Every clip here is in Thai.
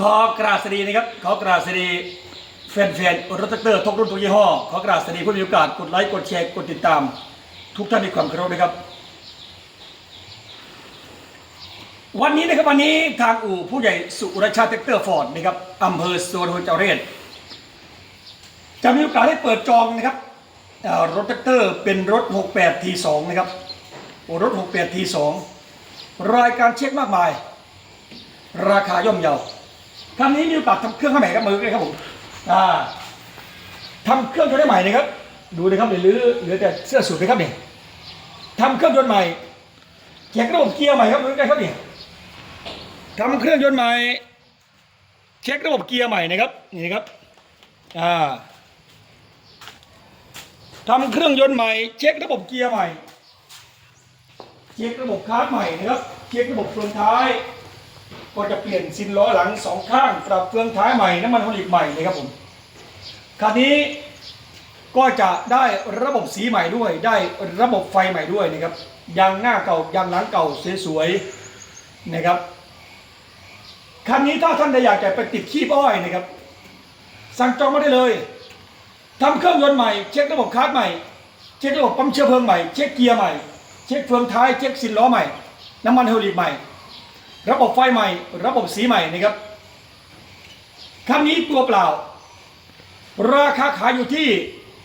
ขอกราบสวัสดีนะครับ ขอกราบสวัสดีแฟนๆรถแท็กเตอร์ทุกรุ่นทุกยี่ห้อ ขอกราบสวัสดีผู้มีโอกาสกดไลค์กดแชร์กดติดตาม ทุกท่านในความเคารพนะครับ วันนี้นะครับวันนี้ทางอู่ผู้ใหญ่สุรชาติแท็กเตอร์ฟอร์ดนะครับอำเภอสวนหัวเจ้าเรศจะมีโอกาสได้เปิดจองนะครับรถแท็กเตอร์เป็นรถ 68 T2 นะครับรถ 68 T2 รายการเช็คมากมาย ราคาย่อมเยา ครั้งนี้มีโอกาสทำเครื่องให้ใหม่กับมือเลยครับผมอ่าทำเครื่องยนต์ให้ใหม่นะครับ ดูนะครับเหลือเหลือแต่เสื้อสูทนะครับเนี่ยทำเครื่องยนต์ใหม่เช็คระบบเกียร์ใหม่ครับมือกันครับเนี่ยทำเครื่องยนต์ใหม่ เช็คระบบเกียร์ใหม่นะครับนี่ครับอ่าทำเครื่องยนต์ใหม่ เช็คระบบเกียร์ใหม่ เช็คระบบคาร์ดใหม่นะครับ เช็คระบบเฟืองท้าย ก็จะเปลี่ยนซินล้อหลังสองข้างปรับเฟืองท้ายใหม่น้ำมันไฮดรอลิกใหม่นะครับผมคันนี้ก็จะได้ระบบสีใหม่ด้วย ได้ระบบไฟใหม่ด้วยนะครับยางหน้าเก่ายางหลังเก่าสวยๆนะครับคันนี้ถ้าท่านอยากจะไปติดขี้อ้อยนะครับ สั่งจองมาได้เลยทำเครื่องยนต์ใหม่เช็คระบบคาร์ดใหม่ เช็คระบบปั๊มเชื้อเพลิงใหม่ เช็คเกียร์ใหม่ เช็คเฟืองท้าย เช็คซินล้อใหม่ น้ำมันไฮดรอลิใหม่ ระบบไฟใหม่ ระบบสีใหม่นะครับคันนี้ตัวเปล่า ราคาขายอยู่ที่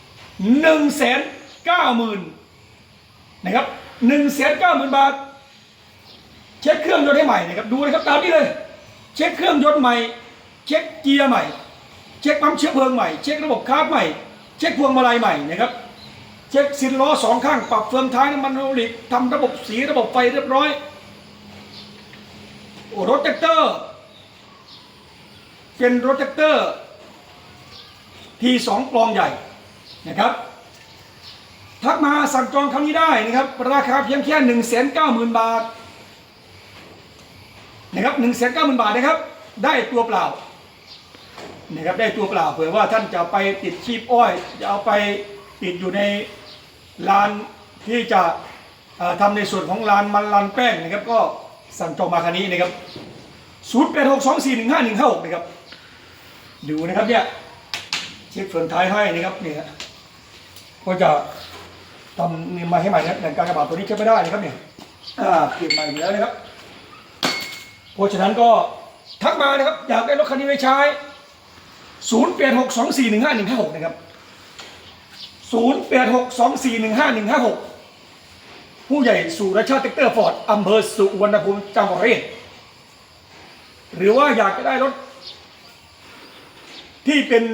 1นึ่งแสนเก้าหมื่นนะครับหนึ่งแสนเก้าหมื่นบาท เช็คเครื่องยนต์ให้ใหม่นะครับดูนะครับตามนี้เลย เช็คเครื่องยนต์ใหม่ เช็คเกียร์ใหม่ เช็คปั๊มเชื้อเพลิงใหม่ เช็คระบบคาร์บใหม่ เช็คพวงมาลัยใหม่นะครับ เช็คซินล้อสองข้าง ปรับเฟืองท้ายน้ำมันไฮดรลิกทำระบบสีระบบไฟเรียบร้อย รถแท็กเตอร์ เป็นรถแท็กเตอร์ทีสองกลองใหญ่นะครับ ทักมาสั่งจองครั้งนี้ได้นะครับ ราคาเพียงแค่หนึ่งแสนเก้าหมื่นบาทนะครับหนึ่งแสนเก้าหมื่นบาทนะครับ ได้ตัวเปล่านะครับได้ตัวเปล่าเผื่อว่าท่านจะไปติดชีพอ้อย จะเอาไปติดอยู่ในลานที่จะเอ่อทำในส่วนของลานมันลานแป้งนะครับก็ สั่งจองมาคันนี้นะครับ0 8 6 2 4 1 5 1 5 6นะครับ ดูนะครับเนี่ยเช็คเฟืองท้ายให้นะครับเนี่ยก็จะทำนี่มาให้ใหม่นะแต่การกระบาดตัวนี้ใช้ไม่ได้นะครับเนี่ยอ่าเปลี่ยนใหม่อยู่แล้วนะครับเพราะฉะนั้นก็ทักมานะครับอยากได้รถคันนี้ไว้ใช้0 8 6 2 4 1 5 1 5 6นะครับ0 8 6 2 4 1 5 1 5 6 ผู้ใหญ่สุรชาติเต็กเตอร์ฟอร์ดอำเภอสุวรรณภูมิจังหวัดร้อยเอ็ดหรือว่าอยากจะได้รถ ที่เป็น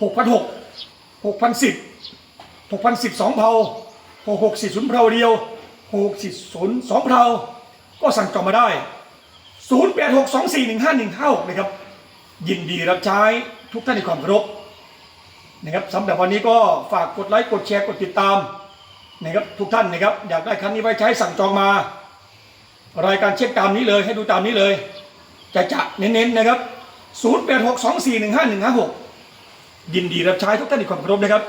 6,600 6,010 6,010 2เพา660 0เพาเดียว660 2เพาก็สั่งจองมาได้ 0862415156นะครับ ยินดีรับใช้ทุกท่านในความเคารพนะครับสำหรับวันนี้ก็ฝากกดไลค์ กดแชร์ กดติดตาม นะครับทุกท่านนะครับอยากได้คันนี้ไว้ใช้สั่งจองมา รายการเช็คตามนี้เลยให้ดูตามนี้เลย จะจะเน้นๆนะครับ 0862415156 ยินดีรับใช้ทุกท่านในความเคารพนะครับ